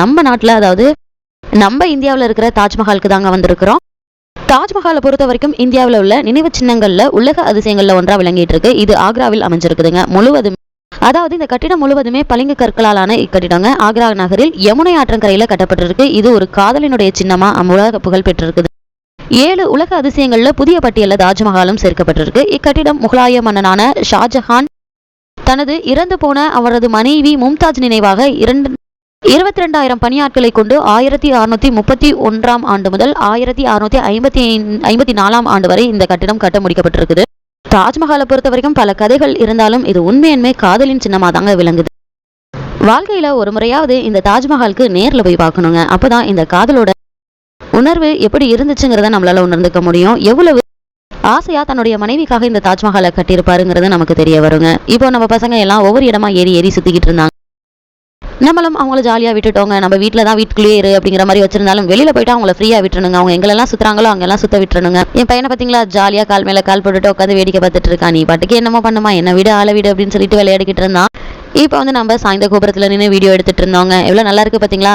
நம்ம நாட்டில் அதாவது நம்ம இந்தியாவில் இருக்கிற தாஜ்மஹாலுக்கு தாங்க வந்திருக்கிறோம். தாஜ்மஹாலை பொறுத்த வரைக்கும் இந்தியாவில் உள்ள நினைவு சின்னங்கள்ல உலக அதிசயங்கள்ல ஒன்றா விளங்கிட்டு இருக்கு இது ஆக்ராவில் அமைஞ்சிருக்குதுங்க முழுவதும். அதாவது இந்த கட்டிடம் முழுவதுமே பளிங்கு கற்களாலான இக்கட்டிடங்க. ஆக்ரா நகரில் யமுனை ஆற்றங்கரையில கட்டப்பட்டிருக்கு. இது ஒரு காதலினுடைய சின்னமா உலக புகழ் பெற்றிருக்குது. ஏழு உலக அதிசயங்கள்ல புதிய பட்டியலில் தாஜ்மஹாலும் சேர்க்கப்பட்டிருக்கு. இக்கட்டிடம் முகலாய மன்னனான ஷாஜஹான் தனது இறந்து போன அவரது மனைவி மும்தாஜ் நினைவாக இரண்டு இருபத்தி ரெண்டாயிரம் பணியாட்களை கொண்டு ஆயிரத்தி அறுநூத்தி முப்பத்தி ஒன்றாம் ஆண்டு முதல் ஆயிரத்தி அறுநூற்றி ஐம்பத்தி ஐம்பத்தி நாலாம் ஆண்டு வரை இந்த கட்டிடம் கட்ட முடிக்கப்பட்டிருக்குது. தாஜ்மஹாலை பொறுத்த வரைக்கும் பல கதைகள் இருந்தாலும் இது உண்மையின்மை காதலின் சின்னமாக தாங்க விளங்குது. வாழ்க்கையில் ஒரு முறையாவது இந்த தாஜ்மஹாலுக்கு நேரில் போய் பார்க்கணுங்க. அப்போதான் இந்த காதலோட உணர்வு எப்படி இருந்துச்சுங்கிறத நம்மளால் உணர்ந்துக்க முடியும். எவ்வளவு ஆசையாக தன்னுடைய மனைவிக்காக இந்த தாஜ்மஹாலை கட்டியிருப்பாருங்கிறது நமக்கு தெரிய வருங்க. இப்போ நம்ம பசங்க எல்லாம் ஒவ்வொரு இடமா ஏறி ஏறி சுற்றிக்கிட்டு இருந்தாங்க. நம்மளும் அவங்கள ஜாலியாக விட்டுட்டோங்க. நம்ம வீட்டில் தான் வீட்டுக்குள்ளேயே இரு அப்படிங்கிற மாதிரி வச்சிருந்தாலும் வெளியில போயிட்டு அவங்கள ஃப்ரீயாக விட்டுருணுங்க. அவங்க எங்கெல்லாம் சுற்றுறாங்களோ அங்கெல்லாம் சுத்த விட்டுருணுங்க. என் பையனை பார்த்தீங்களா ஜாலியாக கால் மேலே கால் போட்டுட்டு உட்காந்து வேடிக்கை பார்த்துட்டு இருக்கா. நீ பாட்டுக்கு என்னமோ பண்ணுமா? என்ன வீடு ஆள வீடு அப்படின்னு சொல்லிட்டு விளையாடிக்கிட்டு இருந்தான். இப்போ வந்து நம்ம சாய்ந்த கோபுரத்தில் நின்று வீடியோ எடுத்துட்டு இருந்தோங்க. எவ்வளோ நல்லா இருக்கு பார்த்தீங்களா